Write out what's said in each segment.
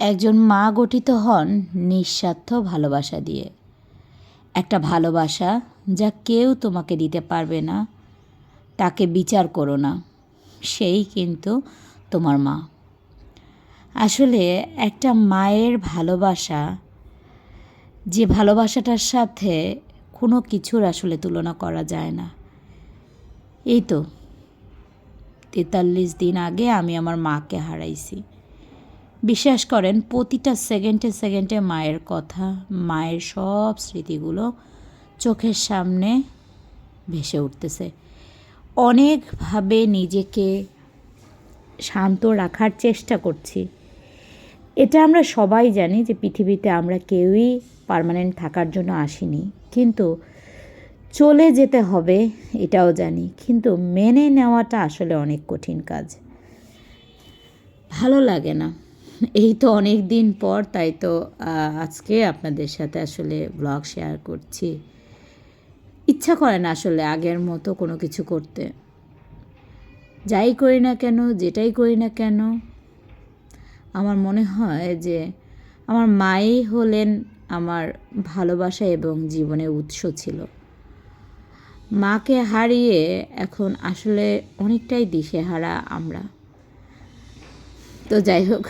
একজন মা গঠিত হন নিঃস্বার্থ ভালোবাসা দিয়ে। একটা ভালোবাসা যা কেউ তোমাকে দিতে পারবে না, তাকে বিচার করো না, সেই কিন্তু তোমার মা। আসলে একটা মায়ের ভালোবাসা, যে ভালোবাসাটার সাথে কোনো কিছুর আসলে তুলনা করা যায় না। এই তো তেতাল্লিশ দিন আগে আমি আমার মাকে হারাইছি। বিশ্বাস করেন, প্রতিটা সেকেন্ডে সেকেন্ডে মায়ের কথা, মায়ের সব স্মৃতিগুলো চোখের সামনে ভেসে উঠতেছে। অনেকভাবে নিজেকে শান্ত রাখার চেষ্টা করছি। এটা আমরা সবাই জানি যে পৃথিবীতে আমরা কেউই পার্মানেন্ট থাকার জন্য আসিনি, কিন্তু চলে যেতে হবে এটাও জানি, কিন্তু মেনে নেওয়াটা আসলে অনেক কঠিন কাজ। ভালো লাগে না। এই তো অনেক দিন পর, তাই তো আজকে আপনাদের সাথে আসলে ব্লগ শেয়ার করছি। ইচ্ছা করে না আসলে আগের মতো কোনো কিছু করতে। যাই করি না কেন, যেটাই করি না কেন, আমার মনে হয় যে আমার মাই হলেন আমার ভালোবাসা এবং জীবনের উৎস ছিল। মাকে হারিয়ে এখন আসলে অনেকটাই দিশেহারা আমরা। তো যাই হোক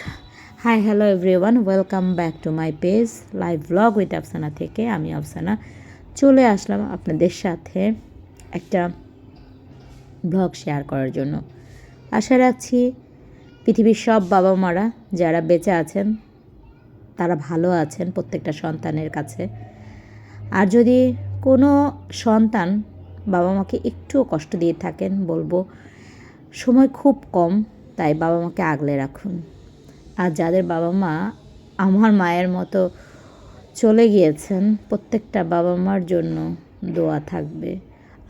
hi hello everyone welcome back to my page live blog with Afsana থেকে আমি আফসানা চলে আসলাম আপনাদের সাথে একটা ব্লগ শেয়ার করার জন্য। আশা রাখছি পৃথিবীর সব বাবা মারা যারা বেঁচে আছেন, তারা ভালো আছেন প্রত্যেকটা সন্তানের কাছে। আর যদি কোনো সন্তান বাবা মাকে একটুও কষ্ট দিয়ে থাকেন, বলব, সময় খুব কম, তাই বাবা মাকে আগলে রাখুন। আর যাদের বাবা মা আমার মায়ের মতো চলে গিয়েছেন, প্রত্যেকটা বাবা মার জন্য দোয়া থাকবে।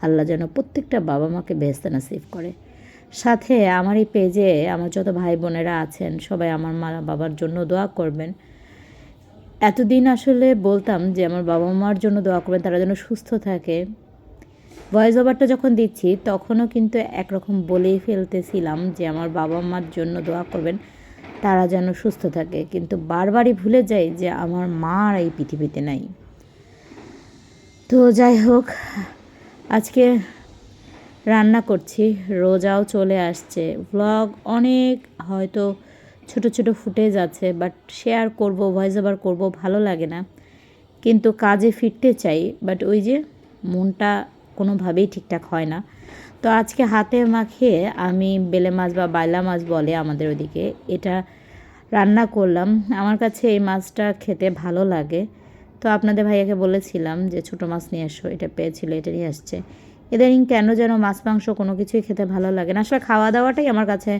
আল্লাহ যেন প্রত্যেকটা বাবা মাকে বেহেস্তে নাসিব করে। সাথে আমার এই পেজে আমার যত ভাই বোনেরা আছেন, সবাই আমার মা বাবার জন্য দোয়া করবেন। এতদিন আসলে বলতাম যে আমার বাবা মার জন্য দোয়া করবেন, তারা যেন সুস্থ থাকে। ভয়েস ওভারটা যখন দিচ্ছি, তখনও কিন্তু একরকম বলেই ফেলতেছিলাম যে আমার বাবা মার জন্য দোয়া করবেন। তারা যেন সুস্থ থাকে। কিন্তু বারবারই ভুলে যাই যে আমার মা আর এই পৃথিবীতে নাই। তো যাই হোক, আজকে রান্না করছি। রোজাও চলে আসছে। ব্লগ অনেক হয়তো ছোট ছোট ফুটেজ আছে বাট শেয়ার করব ভয়েস ওভার করব, ভালো লাগে না। কিন্তু কাজে ফিরতে চাই বাট ওই যে মনটা কোনোভাবেই ঠিকঠাক হয় না। তো আজকে হাতে মাখিয়ে আমি বেলে মাছ বা বাইলা মাছ বলে আমাদের ওদিকে। এটা রান্না করলাম। আমার কাছে এই মাছটা খেতে ভালো লাগে। তো আপনাদের ভাইয়াকে বলেছিলাম যে, ছোটো মাছ নিয়ে এসো, এটা পেয়েছিল, এটা নিয়ে আসছে। ইদানিং কেন যেন মাছ, মাংস কোনো কিছুই খেতে ভালো লাগে না। আসলে খাওয়া দাওয়াটাই আমার কাছে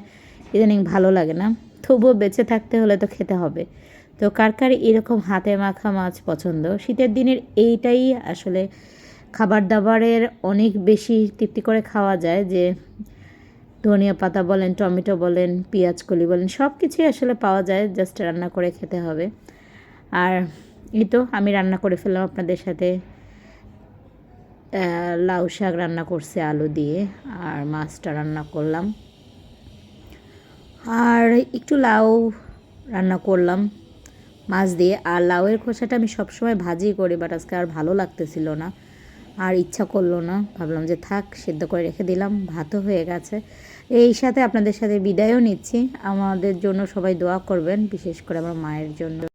ইদানিং ভালো লাগে না। তবুও বেঁচে থাকতে হলে তো খেতে হবে। তো কার কার এরকম হাতে মাখা মাছ পছন্দ? শীতের দিনের এইটাই আসলে খাবার দাবারের অনেক বেশি তৃপ্তি করে খাওয়া যায় যে ধনিয়া পাতা বলেন, টমেটো বলেন, পেঁয়াজ কলি বলেন সব কিছুই আসলে পাওয়া যায় জাস্ট রান্না করে খেতে হবে। আর এই তো আমি রান্না করে ফেললাম আপনাদের সাথে। লাউ শাক রান্না করছে আলু দিয়ে, আর মাছটা রান্না করলাম। আর একটু লাউ রান্না করলাম মাছ দিয়ে। আর লাউয়ের খোসাটা আমি সবসময় ভাজি করি বাট আজকে আর ভালো লাগতেছিল না। আর ইচ্ছা করল না। ভাবলাম যে থাক, সেদ্ধ করে রেখে দিলাম, ভাতও হয়ে গেছে। এই সাথে আপনাদের সাথে বিদায়ও নিচ্ছি। আমাদের জন্য সবাই দোয়া করবেন, বিশেষ করে আমার মায়ের জন্য।